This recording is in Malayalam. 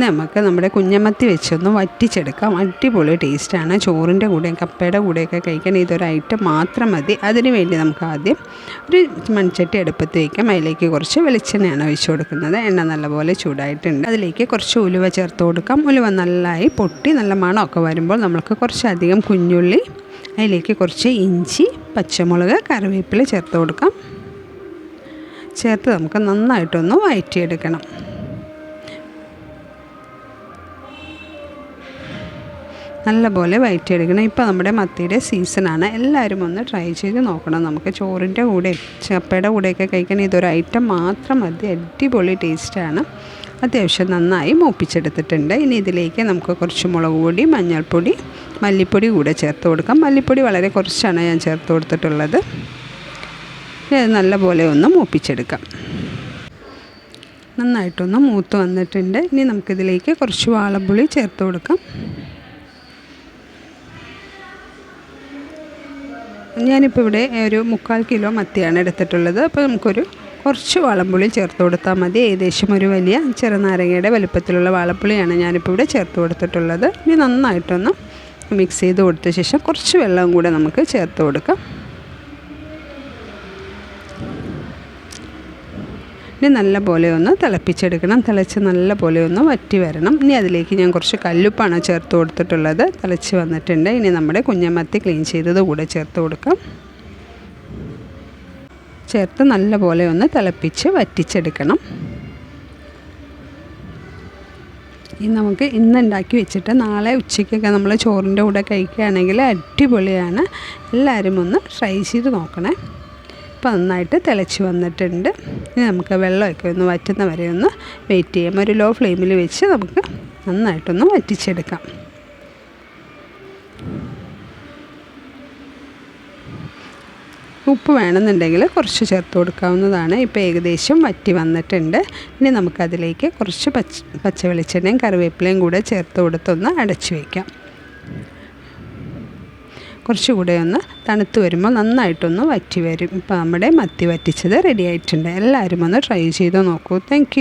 നമുക്ക് നമ്മുടെ കുഞ്ഞമത്തി വെച്ചൊന്ന് വറ്റിച്ചെടുക്കാം. അടിപൊളി ടേസ്റ്റാണ്. ചോറിന്റെ കൂടെയും കപ്പയുടെ കൂടെയൊക്കെ കഴിക്കാൻ ഇതൊരു ഐറ്റം മാത്രം മതി. അതിന് വേണ്ടി നമുക്ക് ആദ്യം ഒരു മൺചട്ടി അടുപ്പത്ത് വയ്ക്കാം അതിലേക്ക് കുറച്ച് വെളിച്ചെണ്ണയാണ് ഒഴിച്ചു കൊടുക്കുന്നത്. എണ്ണ നല്ലപോലെ ചൂടായിട്ടുണ്ട്. അതിലേക്ക് കുറച്ച് ഉലുവ ചേർത്ത് കൊടുക്കാം. ഉലുവ നല്ലതായി പൊട്ടി നല്ല മണമൊക്കെ വരുമ്പോൾ നമുക്ക് കുറച്ചധികം കുഞ്ഞുള്ളി അതിലേക്ക് കുറച്ച് ഇഞ്ചി പച്ചമുളക് കറിവേപ്പില ചേർത്ത് കൊടുക്കാം. ചേർത്ത് നമുക്ക് നന്നായിട്ടൊന്ന് വഴറ്റിയെടുക്കണം നല്ലപോലെ വയറ്റിയെടുക്കണം. ഇപ്പോൾ നമ്മുടെ മത്തിയുടെ സീസണാണ്. എല്ലാവരും ഒന്ന് ട്രൈ ചെയ്ത് നോക്കണം നമുക്ക്. ചോറിന്റെ കൂടെ ചപ്പയുടെ കൂടെയൊക്കെ കഴിക്കാൻ ഇതൊരു ഐറ്റം മാത്രം മതി. അടിപൊളി ടേസ്റ്റാണ്. അത്യാവശ്യം നന്നായി മൂപ്പിച്ചെടുത്തിട്ടുണ്ട്. ഇനി ഇതിലേക്ക് നമുക്ക് കുറച്ച് മുളക് പൊടി മഞ്ഞൾപ്പൊടി മല്ലിപ്പൊടി കൂടെ ചേർത്ത് കൊടുക്കാം. മല്ലിപ്പൊടി വളരെ കുറച്ചാണ് ഞാൻ ചേർത്ത് കൊടുത്തിട്ടുള്ളത്. അത് നല്ലപോലെ ഒന്ന് മൂപ്പിച്ചെടുക്കാം. നന്നായിട്ടൊന്ന് മൂത്ത് വന്നിട്ടുണ്ട്. ഇനി നമുക്കിതിലേക്ക് കുറച്ച് വാളപ്പുളി ചേർത്ത് കൊടുക്കാം. ഞാനിപ്പോൾ ഇവിടെ ഒരു മുക്കാൽ കിലോ മത്തിയാണ് എടുത്തിട്ടുള്ളത്. അപ്പോൾ നമുക്കൊരു കുറച്ച് വാളംപുളി ചേർത്ത് കൊടുത്താൽ മതി. ഏകദേശം ഒരു വലിയ ചെറുനാരങ്ങയുടെ വലുപ്പത്തിലുള്ള വാളപ്പുളിയാണ് ഞാനിപ്പോൾ ഇവിടെ ചേർത്ത് കൊടുത്തിട്ടുള്ളത്. ഇനി നന്നായിട്ടൊന്ന് മിക്സ് ചെയ്ത് കൊടുത്ത ശേഷം കുറച്ച് വെള്ളം കൂടെ നമുക്ക് ചേർത്ത് കൊടുക്കാം. ഇനി നല്ല പോലെ ഒന്ന് തിളപ്പിച്ചെടുക്കണം. തിളച്ച് നല്ല പോലെ ഒന്ന് വറ്റി വരണം. ഇനി അതിലേക്ക് ഞാൻ കുറച്ച് കല്ലുപ്പാണ് ചേർത്ത് കൊടുത്തിട്ടുള്ളത്. തിളച്ച് വന്നിട്ടുണ്ട്. ഇനി നമ്മുടെ കുഞ്ഞമത്തി ക്ലീൻ ചെയ്തത് കൂടെ ചേർത്ത് കൊടുക്കാം. ചേർത്ത് നല്ല പോലെ ഒന്ന് തിളപ്പിച്ച് വറ്റിച്ചെടുക്കണം. ഇനി നമുക്ക് ഇന്ന് ഉണ്ടാക്കി വെച്ചിട്ട് നാളെ ഉച്ചയ്ക്കൊക്കെ നമ്മൾ ചോറിന്റെ കൂടെ കഴിക്കുകയാണെങ്കിൽ അടിപൊളിയാണ്. എല്ലാവരും ഒന്ന് ട്രൈ ചെയ്ത് നോക്കണേ. ഇപ്പോൾ നന്നായിട്ട് തിളച്ച് വന്നിട്ടുണ്ട്. ഇനി നമുക്ക് വെള്ളമൊക്കെ ഒന്ന് വറ്റുന്ന വരെ ഒന്ന് വെയിറ്റ് ചെയ്യാം. ഒരു ലോ ഫ്ലെയിമിൽ വെച്ച് നമുക്ക് നന്നായിട്ടൊന്ന് വറ്റിച്ചെടുക്കാം. ഉപ്പ് വേണമെന്നുണ്ടെങ്കിൽ കുറച്ച് ചേർത്ത് കൊടുക്കാവുന്നതാണ്. ഇപ്പോൾ ഏകദേശം വറ്റി വന്നിട്ടുണ്ട്. ഇനി നമുക്കതിലേക്ക് കുറച്ച് പച്ച പച്ച വെളിച്ചെണ്ണയും കറിവേപ്പിലയും കൂടെ ചേർത്ത് കൊടുത്തൊന്ന് അടച്ചു വയ്ക്കാം കുറച്ചുകൂടെ ഒന്ന് തണുത്ത് വരുമ്പോൾ നന്നായിട്ടൊന്ന് വറ്റി വരും. ഇപ്പോൾ നമ്മുടെ മത്തി വറ്റിച്ചത് റെഡി ആയിട്ടുണ്ട്. എല്ലാവരും ഒന്ന് ട്രൈ ചെയ്ത് നോക്കൂ. താങ്ക്